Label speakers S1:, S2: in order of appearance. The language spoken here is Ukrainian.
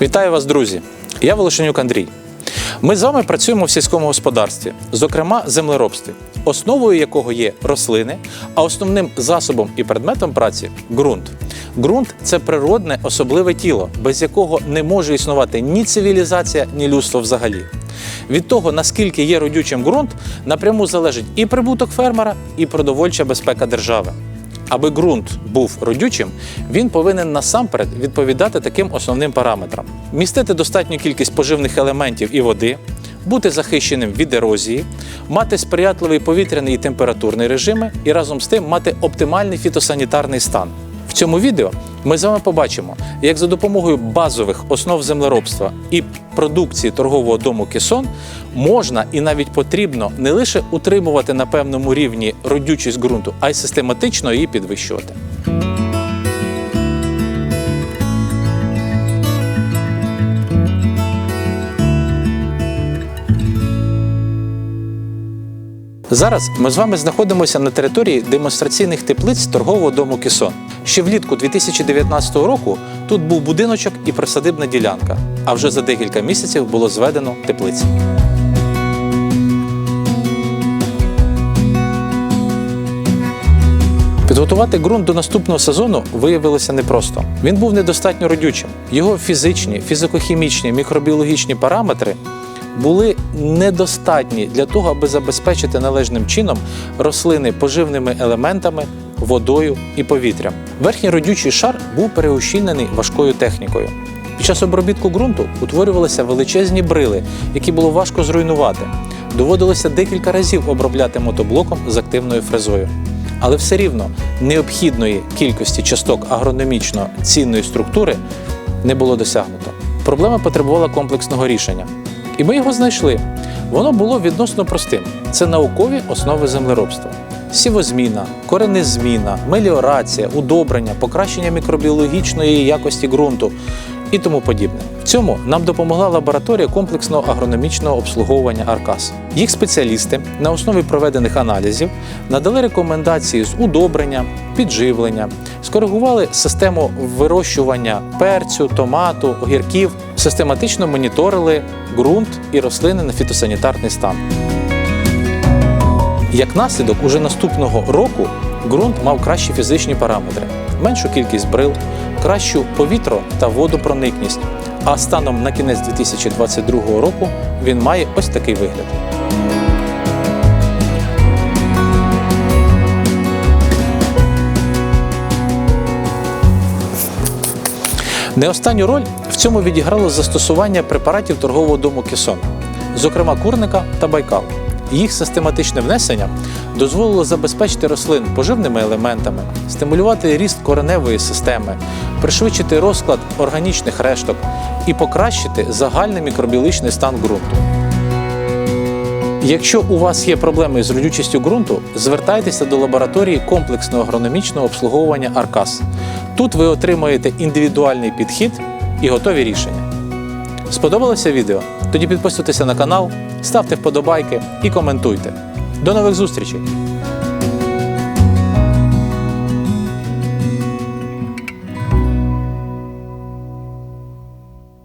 S1: Вітаю вас, друзі! Я Волошенюк Андрій. Ми з вами працюємо в сільському господарстві, зокрема землеробстві, основою якого є рослини, а основним засобом і предметом праці ґрунт. Ґрунт це природне особливе тіло, без якого не може існувати ні цивілізація, ні людство взагалі. Від того, наскільки є родючим ґрунт, напряму залежить і прибуток фермера, і продовольча безпека держави. Аби ґрунт був родючим, він повинен насамперед відповідати таким основним параметрам: містити достатню кількість поживних елементів і води, бути захищеним від ерозії, мати сприятливий повітряний і температурний режими і разом з тим мати оптимальний фітосанітарний стан. Цьому відео ми з вами побачимо, як за допомогою базових основ землеробства і продукції торгового дому Кесон можна і навіть потрібно не лише утримувати на певному рівні родючість ґрунту, а й систематично її підвищувати. Зараз ми з вами знаходимося на території демонстраційних теплиць торгового дому Кесон. Ще влітку 2019 року тут був будиночок і присадибна ділянка, а вже за декілька місяців було зведено теплиці. Підготувати ґрунт до наступного сезону виявилося непросто. Він був недостатньо родючим. Його фізичні, фізико-хімічні, мікробіологічні параметри були недостатні для того, аби забезпечити належним чином рослини поживними елементами, водою і повітрям. Верхній родючий шар був переущільнений важкою технікою. Під час обробітку ґрунту утворювалися величезні брили, які було важко зруйнувати. Доводилося декілька разів обробляти мотоблоком з активною фрезою. Але все рівно необхідної кількості часток агрономічно цінної структури не було досягнуто. Проблема потребувала комплексного рішення. І ми його знайшли. Воно було відносно простим. Це наукові основи землеробства. Сівозміна, коренезміна, меліорація, удобрення, покращення мікробіологічної якості ґрунту і тому подібне. В цьому нам допомогла лабораторія комплексного агрономічного обслуговування Аркас. Їх спеціалісти на основі проведених аналізів надали рекомендації з удобрення, підживлення, скоригували систему вирощування перцю, томату, огірків, систематично моніторили ґрунт і рослини на фітосанітарний стан. Як наслідок, уже наступного року ґрунт мав кращі фізичні параметри, меншу кількість брил, кращу повітро та водопроникність. А станом на кінець 2022 року він має ось такий вигляд. Не останню роль в цьому відіграло застосування препаратів торгового дому Кесон, зокрема курника та Їх систематичне внесення дозволило забезпечити рослин поживними елементами, стимулювати ріст кореневої системи, пришвидшити розклад органічних решток і покращити загальний мікробіологічний стан ґрунту. Якщо у вас є проблеми з родючістю ґрунту, звертайтеся до лабораторії комплексного агрономічного обслуговування Аркас. Тут ви отримаєте індивідуальний підхід і готові рішення. Сподобалося відео? Тоді підписуйтеся на канал, ставте вподобайки і коментуйте. До нових зустрічей!